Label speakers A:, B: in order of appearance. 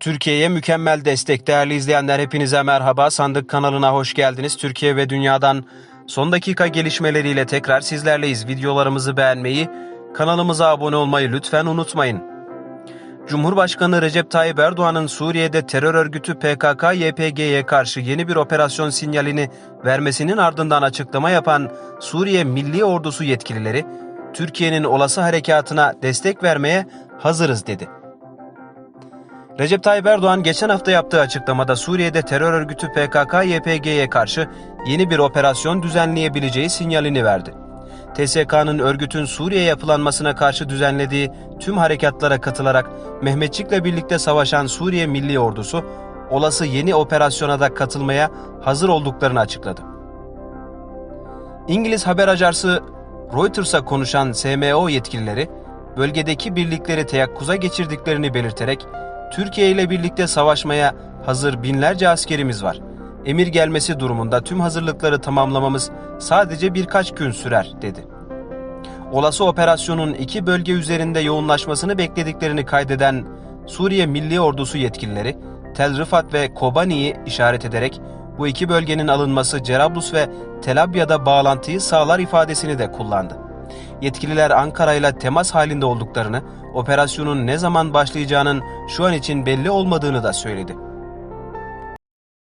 A: Türkiye'ye mükemmel destek değerli izleyenler hepinize merhaba. Sandık kanalına hoş geldiniz. Türkiye ve dünyadan son dakika gelişmeleriyle tekrar sizlerleyiz. Videolarımızı beğenmeyi, kanalımıza abone olmayı lütfen unutmayın. Cumhurbaşkanı Recep Tayyip Erdoğan'ın Suriye'de terör örgütü PKK-YPG'ye karşı yeni bir operasyon sinyalini vermesinin ardından açıklama yapan Suriye Milli Ordusu yetkilileri, Türkiye'nin olası harekatına destek vermeye hazırız dedi. Recep Tayyip Erdoğan geçen hafta yaptığı açıklamada Suriye'de terör örgütü PKK-YPG'ye karşı yeni bir operasyon düzenleyebileceği sinyalini verdi. TSK'nın örgütün Suriye yapılanmasına karşı düzenlediği tüm harekatlara katılarak Mehmetçik'le birlikte savaşan Suriye Milli Ordusu, olası yeni operasyona da katılmaya hazır olduklarını açıkladı. İngiliz haber ajansı Reuters'a konuşan SMO yetkilileri, bölgedeki birlikleri teyakkuza geçirdiklerini belirterek, Türkiye ile birlikte savaşmaya hazır binlerce askerimiz var. Emir gelmesi durumunda tüm hazırlıkları tamamlamamız sadece birkaç gün sürer, dedi. Olası operasyonun iki bölge üzerinde yoğunlaşmasını beklediklerini kaydeden Suriye Milli Ordusu yetkilileri, Tel Rifat ve Kobani'yi işaret ederek bu iki bölgenin alınması Cerablus ve Tel bağlantıyı sağlar ifadesini de kullandı. Yetkililer Ankara ile temas halinde olduklarını, operasyonun ne zaman başlayacağının şu an için belli olmadığını da söyledi.